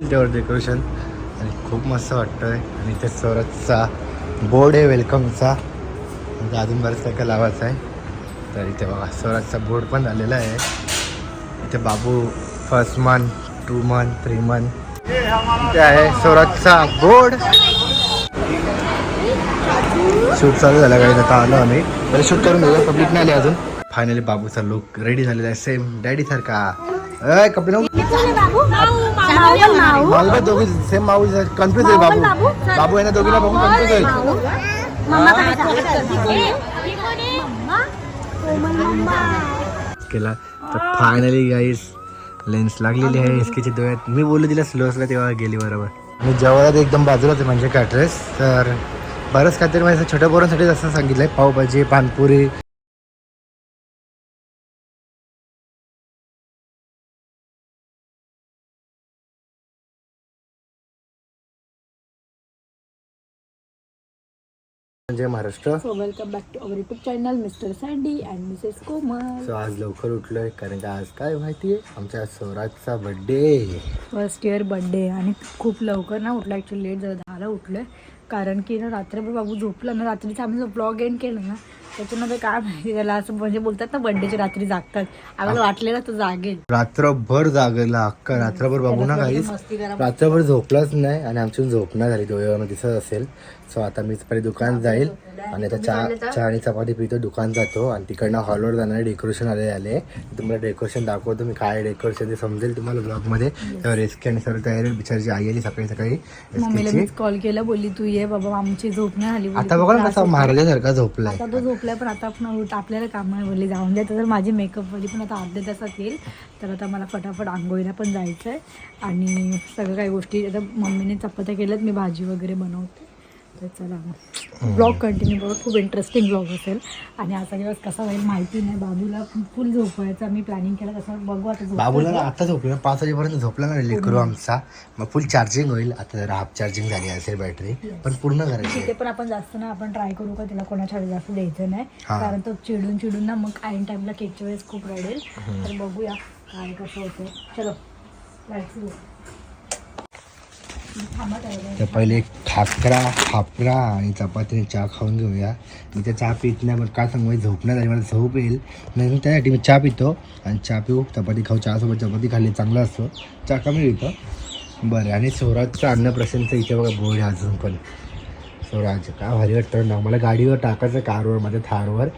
त्यावर डेकोरेशन आणि खूप मस्त वाटतंय. आणि इथे स्वराजचा बोर्ड आहे वेलकमचा म्हणजे अजून बरंच काय काय लावायचं आहे. तर इथे बघा स्वराजचा बोर्ड पण आलेला आहे. इथे बाबू first month two month three month इथे आहे स्वराजचा बोर्ड शूट चालू झाला गाडी आता आलो आम्ही. पहिले शूट करून घेऊया पब्लिक नाही आले अजून. फायनली बाबूचा लुक रेडी झालेला आहे. सेम डॅडी सारखा. कपडे माऊ दोघी सेम माऊ कन्फ्युज आहे बाबू. बाबू आहे ना दोघीला बघून कन्फ्युज आहे केला. तर फायनली गाईस लेन्स लागलेली आहे एसकेची डोळ्यात. मी बोललो तिला स्लो असला तेव्हा गेली बरोबर. मी जेवणात एकदम बाजूलाच आहे म्हणजे कॅट्रेस तर बरंच काहीतरी माझ्या छोट्या पोरांसाठी असं सांगितलंय. पावभाजी पानपुरी. म्हणजे Maharashtra. So welcome back to our YouTube channel Mr Sandy and Mrs Komal so आज लवकर उठलोय कारण की आज काय माहितीये? आमच्या स्वराजचा बर्थडे फर्स्ट इयर बड्डे आणि खूप लवकर ना उठलं. ॲक्च्युली लेट झालं दहाला उठलं कारण की ना रात्रभर बाबू झोपला ना रात्रीचा आम्ही जो ब्लॉग एंड केलं ना त्याच्यामध्ये काय माहिती त्याला असं म्हणजे बोलतात ना बड्डेच्या रात्री जागतात. आम्हाला वाटलेलं तो जागेल. रात्रभर जागेला अक्का रात्रभर बघू ना काहीच करा रात्रभर झोपलाच नाही आणि आमची झोप नाही झाली डोळ्यावर दिसत असेल. सो आता मी पहिले दुकान जाईल आणि आता चहा चहा आणि चपाती पितो दुकान जातो आणि तिकडनं हॉलवर जाणार डेकोरेशन आले आले. तुम्हाला डेकोरेशन दाखवतो मी काय डेकोरेशन ते समजेल तुम्हाला ब्लॉगमध्ये त्यावर एसके आणि सर्व तयारी बिचारची आई आली सकाळी सकाळी मम्मीला कॉल केला बोलली तू ये बाबा आमची झोप नाही आली. आता बघा ना कसा. महाराजासारखा झोपलाय. आता तो झोपलाय पण आता आपण आपल्याला काम आहे बोलली जाऊन द्या तर माझी मेकअप वाली पण आता अर्ध्या तासात येईल. तर आता मला फटाफट आंघोळीला पण जायचं आहे आणि सगळं काही गोष्टी आता मम्मीने चपात्या केल्यात मी भाजी वगैरे बनवते. तर चला. ब्लॉग कंटिन्यू बघा खूप इंटरेस्टिंग ब्लॉग असेल. आणि असा दिवस कसा होईल माहिती नाही. बाबूला फुल झोपवायचा मी प्लॅनिंग केलं तसं बघू आता. बाबूला आता झोपलं पाच वाजेपर्यंत झोपला ना लेकरू आमचा. मग फुल चार्जिंग होईल. आता जरा हाफ चार्जिंग झाली असेल बॅटरी पण पूर्ण करायची तिथे पण आपण जास्त ना आपण ट्राय करू का? तिला कोणाच्या वेळेस जास्त द्यायचं नाही. कारण तो चिडून चिडून ना मग आईन टाइमला केकच्या वेळेस खूप रडेल. तर बघूया काय कसं होतं चलो. तर पहिले एक खाकरा खापरा आणि चपातीने चहा खाऊन घेऊया. मी त्या चहा पित नाही पण काय सांगू झोपण्यात आली मला झोप येईल. म्हणून त्यासाठी मी चहा पितो आणि चहा पिऊ चपाती खाऊ चहासोबत चपाती खाल्ली चांगला असतो. चहा कमी पितो. बरं आणि स्वराजचं अन्नप्रसन्नचं इथे बघा बोर्ड आहे अजून पण. स्वराज काय भारी वाटतं ना. मला गाडीवर टाकायचं कारवर माझ्या थारवर.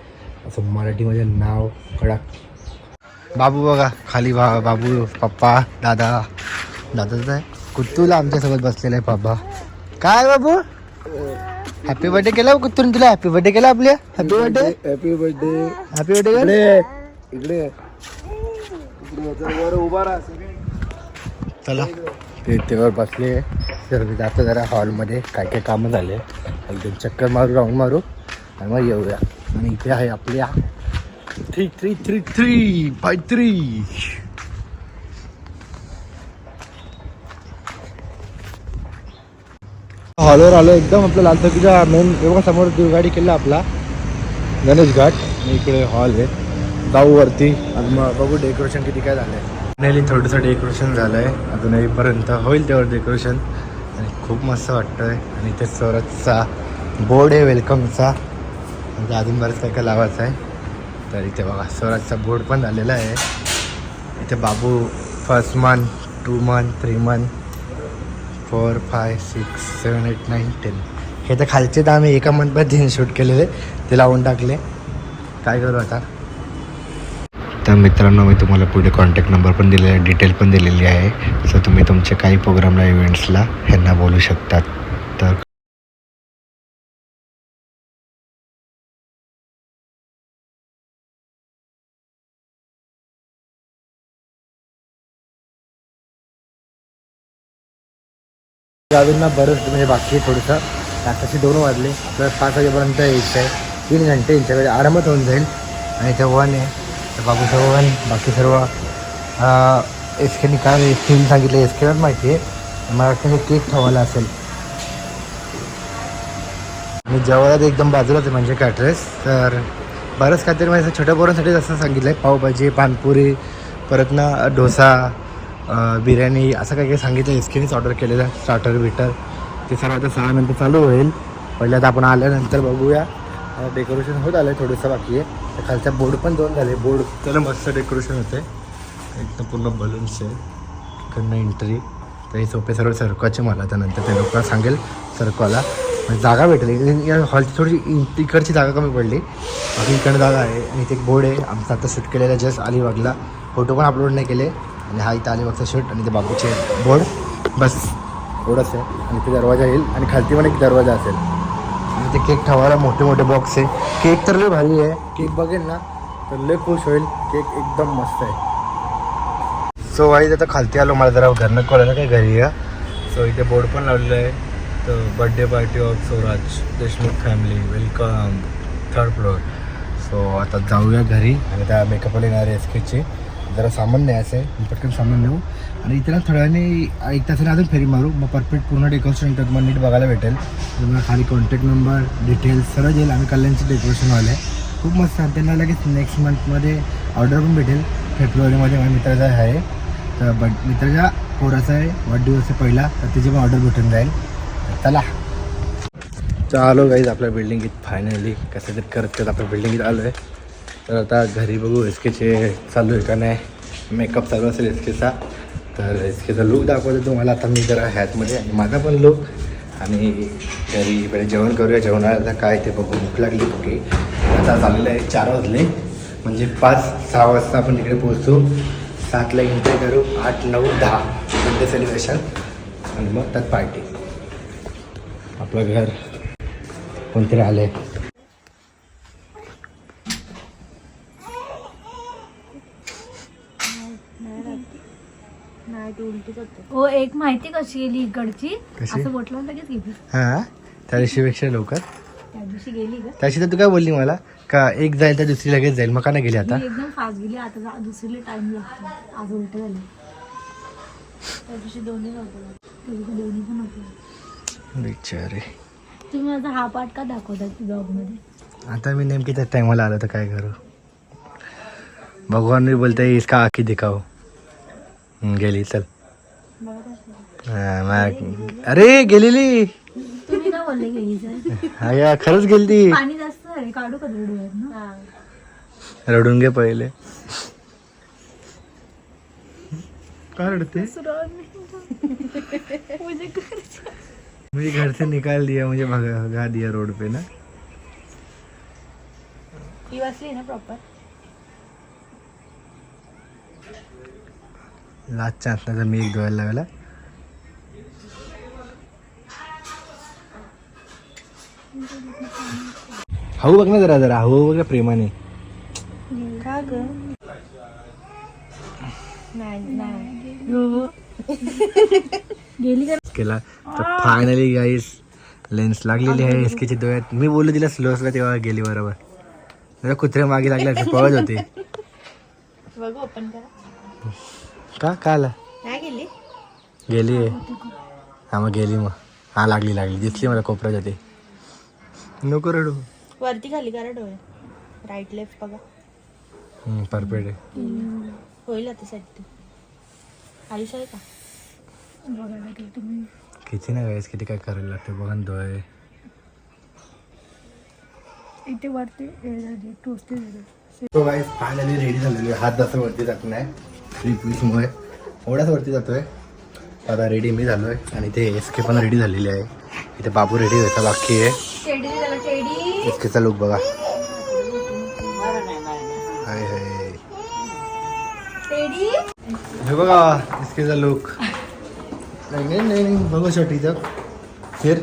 असं मराठीमध्ये नाव कडक बाबू बघा खाली बा बाबू पप्पा दादा. दादाच आहे. कुत्तूला आमच्यासोबत बसलेला आहे बाबा. काय बाबू? हॅपी बर्थडे केला कुत्तून तुला? हॅपी बर्थडे केला आपल्या? Happy birthday happy birthday happy birthday इकडे इकडे उभा राहा चला. ते तेवर बसले. तर मी जातो जरा हॉलमध्ये. काय काय कामं झाले. एकदम चक्कर मारू राऊंड मारू. आणि मग येऊया. आणि इथे आहे आपल्या three three three three five three हॉलवर आलो एकदम आपल्या लाल चौकीच्या मेन एवढा समोर दुर्गाडी केला आपला गणेश घाट. आणि इकडे हॉल आहे. जाऊ वरती आणि मग बघू डेकोरेशन किती काय झालंय. फायनली थोडंसं डेकोरेशन झालं आहे अजून अजूनहीपर्यंत होईल तेवढं डेकोरेशन आणि खूप मस्त वाटतंय. आणि इथे स्वराजचा बोर्ड आहे वेलकमचा म्हणजे अजून बरंच काय काय लावायचं आहे. तर इथे बघा स्वराजचा बोर्ड पण झालेला आहे. इथे बाबू first month two month three month four five six seven eight nine ten हे तर खालचे तर आम्ही एका मंथमध्ये तीन शूट केलेले. ते लावून टाकले. काय करू आता? तर मित्रांनो मी तुम्हाला पुढे कॉन्टॅक्ट नंबर पण दिलेला आहे डिटेल पण दिलेली आहे. तर तुम्ही तुमच्या काही प्रोग्रामला इव्हेंट्सला ह्यांना बोलू शकतात. गावींना बरंच म्हणजे बाकी आहे थोडंसं आताशी दोन वाजले तर पाच वाजेपर्यंत यायचं आहे. तीन घंटे यांच्याकडे आरामात होऊन जाईल. आणि ते वन आहे. तर बाबू सर्व वन बाकी सर्व एस केनी काय थीम सांगितलं एस केलाच माहिती आहे. मला वाटतं हे केक ठेवायला असेल. आणि जेवणात एकदम बाजूलाच आहे म्हणजे कॅटरेस तर बरंच काहीतरी माझ्या छोट्या पोरांसाठी असं सांगितलं आहे पावभाजी पानपुरी परत ना डोसा बिर्याणी असं काही काही सांगितलं एसकेनीच ऑर्डर केलेलं स्टार्टर बिटर ते सर्व आता सहा नंतर चालू होईल. पहिले आता आपण आल्यानंतर बघूया. डेकोरेशन होत आलं आहे थोडंसं बाकी आहे. त्या खालच्या बोर्ड पण दोन झाले. बोर्ड त्याला मस्त डेकोरेशन होते एकदम पूर्ण बलून्स आहे. इकडनं एंट्री तर हे सोपे सर्व सरकवायचे मला त्यानंतर ते लोकांना सांगेल सरकवाला जागा भेटली. या हॉलची थोडी इ- इकडची जागा कमी पडली. बाकी इकडं जागा आहे. आणि इथे एक बोर्ड आहे. आमचा आता शूट केलेला जस्ट अलिबागला. फोटो पण अपलोड नाही केले. आणि हा इथं अलिबागचा शूट आणि ते बाबूचे बोर्ड बस एवढंच आहे. आणि ते दरवाजा येईल. आणि खालती पण एक दरवाजा असेल. आणि ते केक ठेवायला मोठे मोठे बॉक्स आहे. केक तर लय भारी आहे. केक बघेल ना तर लय खुश होईल. केक एकदम मस्त आहे. सो वाईज आता खालती आलो. मला जरा घरनं कळलं काय घरी या. सो इथे बोर्ड पण लावलेलं आहे. तर birthday party of Swaraj Deshmukh family welcome third floor so आता जाऊया घरी. आणि त्या मेकअपला येणार आहे एस जरा सामान न्यायचं आहे. पटकन सामान नेऊ आणि इथे ना थोड्या एक तासाने अजून फेरी मारू. मग परफेक्ट पूर्ण डेकोरेशन तर मग नीट बघायला भेटेल. तुम्हाला खाली कॉन्टॅक्ट नंबर डिटेल्स सगळं येईल आम्ही डेकोरेशन आलं आहे खूप मस्त आहे. त्यांना लगेच नेक्स्ट मंथमध्ये ऑर्डर पण भेटेल. फेब्रुवारीमध्ये माझ्या मित्राचा आहे. तर बट मित्राच्या पोराचा आहे. वाढदिवस आहे पहिला. तर त्याची पण ऑर्डर भेटून जाईल. चला. चालो गाईज आपल्या बिल्डिंगीत फायनली कसं तरी करत करत आपल्या बिल्डिंगीत आलो आहे तर आता घरी बघू एस केचे चालू आहे का नाही. मेकअप चालू असेल एस केचा तर एस केचा लुक दाखवतो तुम्हाला. आता मी जरा ह्यातमध्ये आणि माझा पण लुक आणि घरी पहिले जेवण करूया. जेवणाला काय ते बघू. भूक लागली ओके आता झालेलं आहे चार वाजले. म्हणजे पाच सहा वाजता आपण तिकडे पोहोचू. सातला एंट्री करू. आठ नऊ दहा. बड्डे सेलिब्रेशन आणि मग त्यात पार्टी आपलं घर कोणतरी आले हो एक माहिती कशी गेली इकडची? कशी? असं बोटला लगेच गेली हां त्या दिवशीपेक्षा लवकर. त्या दिवशी गेली त्याशी तर तू काय बोलली मला? का एक जाईल तर दुसरी लगेच जाईल. मग का नाही गेली आता? मी एकदम फास्ट गेली. आता जा- दुसरीला टाइम लागतो. आज उलट झाले. त्या दिवशी दोन्ही नव्हतं. दोन्ही पण होते. बिचारे. तुम्ही माझा हा पार्ट का ब्लॉगमध्ये आता मी नेमकी त्या टायमाला आलो तर काय करू? भगवान भी बोलते इसका आखी दिखाओ. हम्म, गेली चल. बघत असेल. हा, मा- अरे गेलेली. तुम्ही का बोलले गेली सर? हा या खरंच गेली ती पाणी जास्त आहे काढू का ना? रडून घे पहिले. का रडते? मुझे घर से निकाल दिया मुझे भगा भगा दिया रोड पे ना. ही वाचली ना प्रॉपर लास्ट चान्स तर मी एक धुवायला लावायला हाऊ बघ ना जरा जरा. हाऊ बघ ना प्रेमाने. का ग? गेली का? केला. तर फायनली गाईस लेन्स लागलेली आहे. एसकेची डोळ्यात. मी बोललो तिला स्लो असला तेव्हा गेली बरोबर. जरा कुत्र्या मागे लागल्या पळत होते. बघू ओपन करा. का? का आला? गेली. हा मग गेली मग. हा लागली लागली. दिसली मला कोपऱ्यात होती. नको रडू. वरती खाली करा डोळे. राईट लेफ्ट बघा. परफेक्ट आहे होईल आता सेट आयुष आहे का? बघायला तुम्ही किती ना गाईस किती काय करायला लागतं बघा ना डोळे. इथे वरती झाली तो गाईस फायनली रेडी झालेली आहे. हात जास्त वरती जात नाही. थ्री पीसमुळे एवढाच वरती जातोय. आता रेडी मी झालोय. आणि ते एस के पण रेडी झालेली आहे. इथे बाबू रेडी व्हायचा बाकी आहे. इतकेचा लुक बघा हाय हाय हे बघा एस लुक नाही नाही बघू शॉट फिर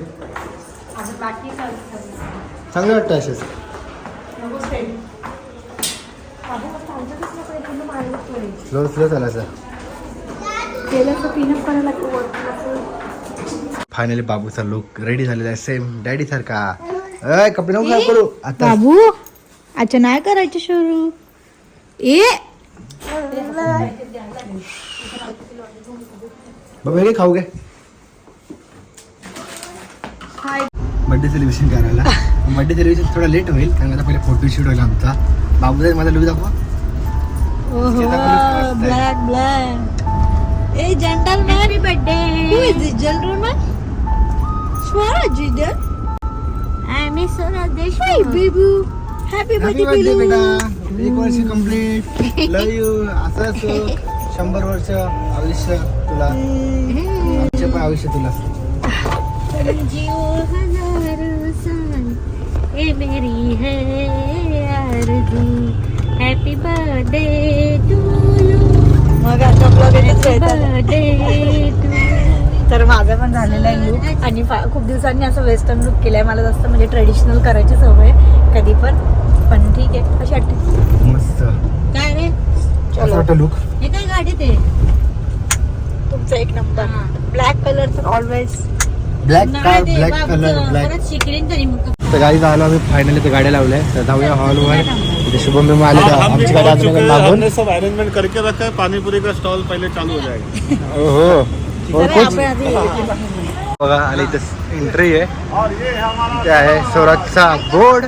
चांगलं वाटतं असेच स्लो स्लो चालायचं फायनली बाबूचा लुक रेडी झालेला आहे सेम डॅडी सारखा अय कपडे नको खराब करू? आता बाबू अच्छा नाही करायचं सुरू. ए. बाबा हे खाऊ घे. बर्थडे सेलिब्रेशन करायला. बर्थडे सेलिब्रेशन थोडा लेट होईल कारण आता पहिले फोटोशूट होईल आमचा. बाबूचा माझा लुक दाखवा. ब्लॅक ब्लॅक ए. Happy birthday. Who is this? Gentleman? Swaraj is there. आम्ही Swaraj Hi, Deshmukh baby. Happy birthday, birthday. बेटा एक वर्ष कंप्लीट लव यू असं असो. शंभर वर्ष आयुष्य तुला. आमचे पण आयुष्य तुला. जियो हजारो साल ये मेरी है आरज़ू हैप्पी बर्थडे टू यू मग आता ब्लॉग येतच राहतात. बर्थडे टू तर माझं पण झालेलं आहे लुक आणि खूप दिवसांनी असं वेस्टर्न लुक केलंय. मला जास्त म्हणजे ट्रेडिशनल करायची सवय आहे कधी पण. पण ठीक आहे. कशी वाटते? मस्त. काय रे? लुक हे काय गाडी ते तुमचा एक number black colour always black car black colour black परत शिकलीन तरी मग तर गाडी आलो आम्ही. फायनली तर गाड्या लावल्या. तर जाऊया हॉलवर इथे शुभम बिम आले आमची गाडी अजून मागून. सब अरेंजमेंट करके रखा है. का स्टॉल पहले चालू हो जाएगा. हो हो. बघा आले इथं एंट्री आहे. ते आहे स्वराजचा बोर्ड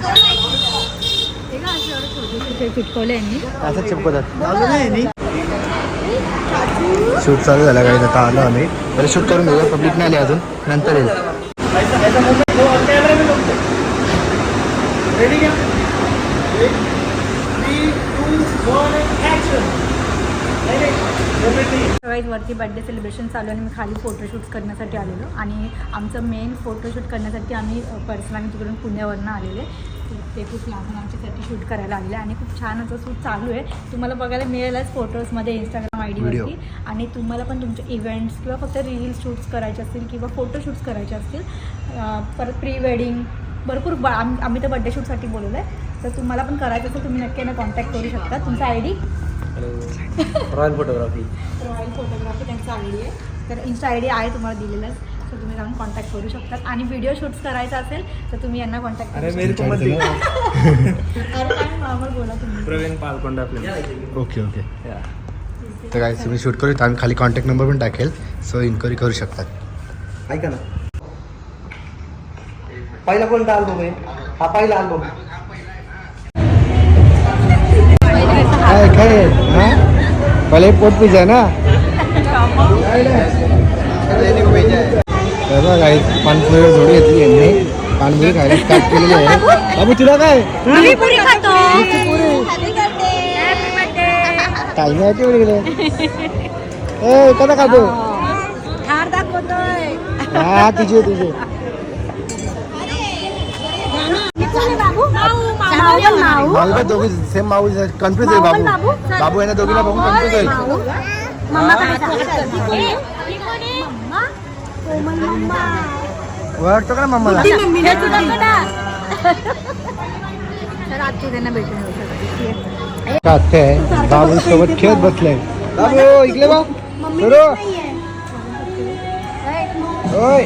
असं चिपकतात शूट चालू झाला काय आता आलो आम्ही. बरं शूट करून घेऊया पब्लिक नाही आली अजून. नंतर येईल. सगळ्यात वरती बर्थडे सेलिब्रेशन चालू आहे आणि मी खाली फोटोशूट करण्यासाठी आलेलो. आणि आमचं मेन फोटोशूट करण्यासाठी आम्ही पर्सनल आम्ही तिकडून पुण्यावरनं आलेले. ते खूप लहान आमच्यासाठी शूट करायला आलेले. आणि खूप छान असं शूट चालू आहे. तुम्हाला बघायला मिळेलच फोटोजमध्ये इंस्टाग्राम आय डीवरती आणि तुम्हाला पण तुमचे इव्हेंट्स किंवा फक्त रील्स शूट्स करायचे असतील किंवा फोटोशूट्स करायचे असतील परत प्री वेडिंग भरपूर बा आम आम्ही तर बड्डे शूटसाठी बोलवलं आहे तर तुम्हाला पण करायचं असेल तुम्ही नक्की ना कॉन्टॅक्ट करू शकता. तुमचा I D royal photography royal photography त्यांचा आय डी आहे. तर इन्स्टा आय डी आहे तुम्हाला दिलेलाच. तर तुम्ही जाऊन कॉन्टॅक्ट करू शकतात. आणि व्हिडिओ शूट्स करायचा असेल तर तुम्ही यांना कॉन्टॅक्ट करू शकता. अरे काय नॉर्मल बोला तुम्ही. प्रवीण पालकोंडा ओके ओके तर काय तुम्ही शूट करू तर आम्ही खाली कॉन्टॅक्ट नंबर पण टाकेल. सो इन्क्वायरी करू शकतात. ऐका ना. पहिला कोणता अल्बम आहे? हा पहिला अल्बम काय काय? पहिले पोट पिझ्झा ना? तर बघा काही पानपुरी जोडी घेतली यांनी. पानपुरी खायला स्टार्ट केलेली आहे. बाबू तुला काय? पुरी खातो. काही नाही ते वेगळे ए कसा खातो? हार दाखवतोय. हा तुझे तुझे मला पण दोघी सेम माऊ कन्फ्युज आहे बाबू बाबू यांना दोघीला बघून कन्फ्युज आहे वाटतो का ना मम्माला काते आहे बाबू सोबत खेळत बसले बाबू इकडे बा सुरू ओय